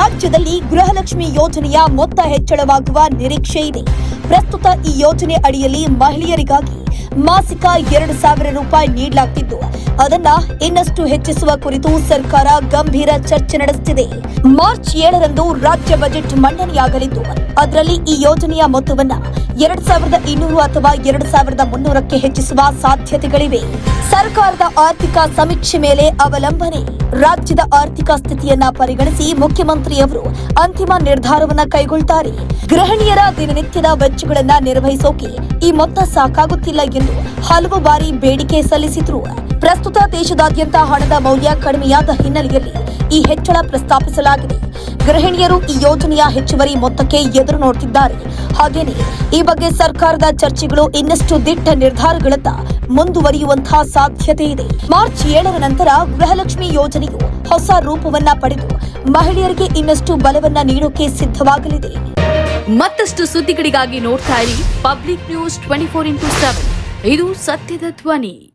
ರಾಜ್ಯದಲ್ಲಿ ಗೃಹಲಕ್ಷ್ಮಿ ಯೋಜನೆಯ ಮೊತ್ತ ಹೆಚ್ಚಳವಾಗುವ ನಿರೀಕ್ಷೆ ಇದೆ. ಪ್ರಸ್ತುತ ಈ ಯೋಜನೆ ಅಡಿಯಲ್ಲಿ ಮಹಿಳೆಯರಿಗಾಗಿ ಮಾಸಿಕ ಎರಡು ಸಾವಿರ ರೂಪಾಯಿ ನೀಡಲಾಗ್ತಿದ್ದು, ಅದನ್ನ ಇನ್ನಷ್ಟು ಹೆಚ್ಚಿಸುವ ಕುರಿತು ಸರ್ಕಾರ ಗಂಭೀರ ಚರ್ಚೆ ನಡೆಸುತ್ತಿದೆ ಮಾರ್ಚ್ ಏಳರಂದು ರಾಜ್ಯ ಬಜೆಟ್ ಮಂಡನೆಯಾಗಲಿದ್ದು, ಅದರಲ್ಲಿ ಈ ಯೋಜನೆಯ ಮೊತ್ತವನ್ನ ಎರಡ್ ಸಾವಿರದ ಇನ್ನೂರು ಅಥವಾ ಎರಡ್ ಸಾವಿರದ ಮುನ್ನೂರಕ್ಕೆ ಹೆಚ್ಚಿಸುವ ಸಾಧ್ಯತೆಗಳಿವೆ. ಸರ್ಕಾರದ ಆರ್ಥಿಕ ಸಮೀಕ್ಷೆ ಮೇಲೆ ಅವಲಂಬನೆ, ರಾಜ್ಯದ ಆರ್ಥಿಕ ಸ್ಥಿತಿಯನ್ನ ಪರಿಗಣಿಸಿ ಮುಖ್ಯಮಂತ್ರಿಯವರು ಅಂತಿಮ ನಿರ್ಧಾರವನ್ನ ಕೈಗೊಳ್ತಾರೆ. ಗೃಹಿಣಿಯರ ದಿನನಿತ್ಯದ ವೆಚ್ಚಗಳನ್ನ ನಿರ್ವಹಿಸೋಕೆ ಈ ಮೊತ್ತ ಸಾಕಾಗುತ್ತಿಲ್ಲ ಎಂದು ಹಲವು ಬಾರಿ ಬೇಡಿಕೆ ಸಲ್ಲಿಸಿದ್ರು. ಪ್ರಸ್ತುತ ದೇಶದಾದ್ಯಂತ ಹಣದ ಮೌಲ್ಯ ಕಡಿಮೆಯಾದ ಹಿನ್ನೆಲೆಯಲ್ಲಿ ಈ ಹೆಚ್ಚಳ ಪ್ರಸ್ತಾಪಿಸಲಾಗಿದೆ. ಗೃಹಿಣಿಯರು ಈ ಯೋಜನೆಯ ಹೆಚ್ಚುವರಿ ಮೊತ್ತಕ್ಕೆ ಎದುರು ನೋಡುತ್ತಿದ್ದಾರೆ ಹಾಗೇನೆ ಈ ಬಗ್ಗೆ ಸರ್ಕಾರದ ಚರ್ಚೆಗಳು ಇನ್ನಷ್ಟು ದಿಟ್ಟ ನಿರ್ಧಾರಗಳತ್ತ ಮುಂದುವರಿಯುವಂತಹ ಸಾಧ್ಯತೆ ಇದೆ. ಮಾರ್ಚ್ ಏಳರ ನಂತರ ಗೃಹಲಕ್ಷ್ಮಿ ಯೋಜನೆಯು ಹೊಸ ರೂಪವನ್ನ ಪಡೆದು ಮಹಿಳೆಯರಿಗೆ ಇನ್ನಷ್ಟು ಬಲವನ್ನ ನೀಡೋಕೆ ಸಿದ್ಧವಾಗಲಿದೆ. ಮತ್ತಷ್ಟು ಸುದ್ದಿಗಳಿಗಾಗಿ ನೋಡ್ತಾ ಇರಿ public news twenty four into seven. ಇದು ಸತ್ಯದ ಧ್ವನಿ.